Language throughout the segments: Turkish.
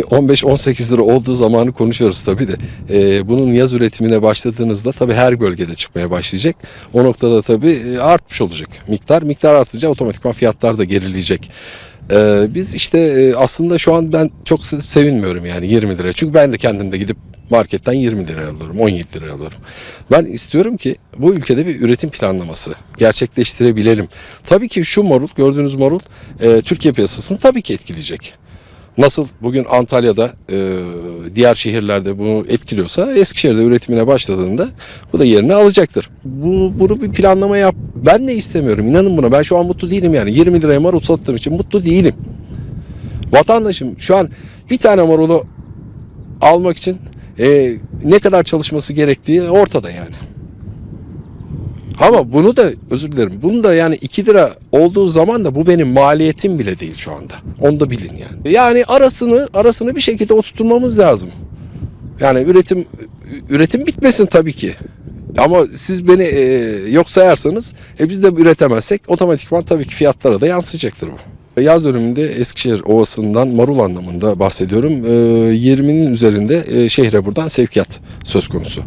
15-18 lira olduğu zamanı konuşuyoruz tabii de. Ee, bunun yaz üretimine başladığınızda tabii her bölgede çıkmaya başlayacak. O noktada tabii e, artmış olacak miktar. Miktar artınca otomatikman fiyatlar da gerileyecek. Ee, biz işte e, aslında şu an ben çok se- sevinmiyorum yani 20 lira. Çünkü ben de kendim de gidip marketten 20 lira alıyorum, 17 lira alıyorum. Ben istiyorum ki bu ülkede bir üretim planlaması gerçekleştirebilelim. Tabii ki şu marul, gördüğünüz marul e, Türkiye piyasasını tabii ki etkileyecek. Nasıl bugün Antalya'da e, diğer şehirlerde bunu etkiliyorsa Eskişehir'de üretimine başladığında bu da yerini alacaktır. Bu, bunu bir planlama yap. Ben de istemiyorum inanın buna. Ben şu an mutlu değilim yani. 20 liraya marul sattığım için mutlu değilim. Vatandaşım şu an bir tane marulu almak için e, ne kadar çalışması gerektiği ortada yani. Ama bunu da özür dilerim. Bunu da yani 2 lira olduğu zaman da bu benim maliyetim bile değil şu anda. Onu da bilin yani. Yani arasını arasını bir şekilde oturtmamız lazım. Yani üretim üretim bitmesin tabii ki. Ama siz beni e, yok sayarsanız e, biz de üretemezsek otomatikman tabii ki fiyatlara da yansıyacaktır bu. Yaz döneminde Eskişehir Ovası'ndan marul anlamında bahsediyorum. E, 20'nin üzerinde e, şehre buradan sevkiyat söz konusu.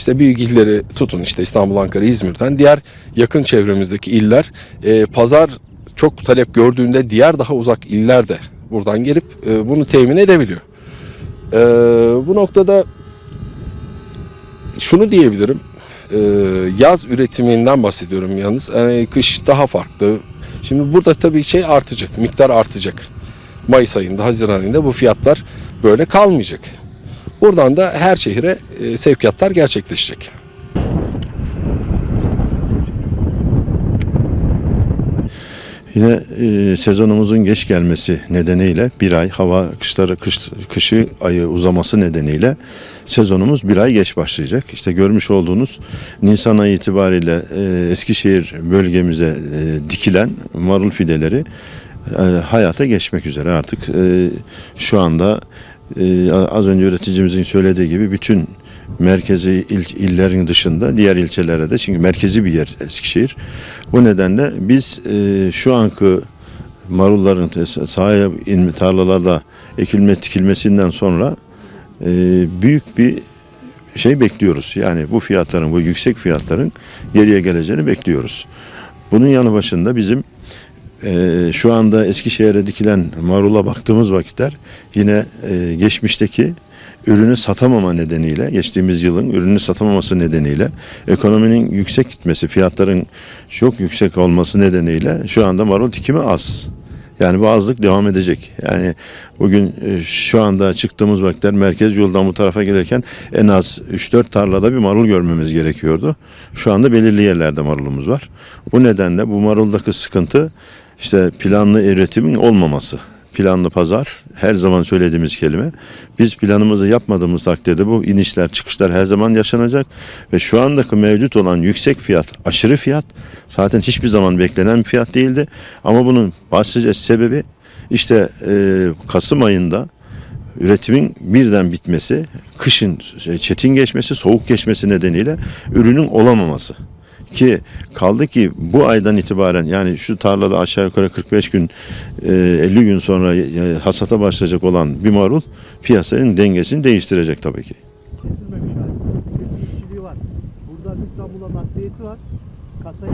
İşte büyük illeri tutun işte İstanbul, Ankara, İzmir'den diğer yakın çevremizdeki iller e, pazar çok talep gördüğünde diğer daha uzak iller de buradan gelip e, bunu temin edebiliyor. E, bu noktada şunu diyebilirim. E, yaz üretiminden bahsediyorum yalnız. Yani kış daha farklı. Şimdi burada tabii şey artacak, miktar artacak. Mayıs ayında, Haziran ayında bu fiyatlar böyle kalmayacak. Buradan da her şehire e, sevkiyatlar gerçekleşecek. Yine e, sezonumuzun geç gelmesi nedeniyle bir ay hava kışları kış, kışı ayı uzaması nedeniyle sezonumuz bir ay geç başlayacak. İşte görmüş olduğunuz Nisan ayı itibariyle e, Eskişehir bölgemize e, dikilen marul fideleri e, hayata geçmek üzere artık e, şu anda e, az önce üreticimizin söylediği gibi bütün merkezi il, illerin dışında diğer ilçelere de çünkü merkezi bir yer Eskişehir. Bu nedenle biz e, şu anki marulların sahaya inme tarlalarda ekilme dikilmesinden sonra e, büyük bir şey bekliyoruz. Yani bu fiyatların, bu yüksek fiyatların geriye geleceğini bekliyoruz. Bunun yanı başında bizim e, şu anda Eskişehir'e dikilen marula baktığımız vakitler yine e, geçmişteki ürünü satamama nedeniyle, geçtiğimiz yılın ürünü satamaması nedeniyle, ekonominin yüksek gitmesi, fiyatların çok yüksek olması nedeniyle şu anda marul dikimi az. Yani bu azlık devam edecek. Yani bugün e, şu anda çıktığımız vakitler merkez yoldan bu tarafa gelirken en az 3-4 tarlada bir marul görmemiz gerekiyordu. Şu anda belirli yerlerde marulumuz var. Bu nedenle bu maruldaki sıkıntı işte planlı üretimin olmaması. Planlı pazar her zaman söylediğimiz kelime. Biz planımızı yapmadığımız takdirde bu inişler çıkışlar her zaman yaşanacak ve şu andaki mevcut olan yüksek fiyat, aşırı fiyat zaten hiçbir zaman beklenen bir fiyat değildi. Ama bunun başlıca sebebi işte e, Kasım ayında üretimin birden bitmesi, kışın çetin geçmesi, soğuk geçmesi nedeniyle ürünün olamaması. Ki kaldı ki bu aydan itibaren yani şu tarlada aşağı yukarı 45 gün e, 50 gün sonra e, hasata başlayacak olan bir marul piyasanın dengesini değiştirecek tabii ki. kesilmemiş hali. Kesim işçiliği var. Burada İstanbul'a nakliyesi var. Kasayı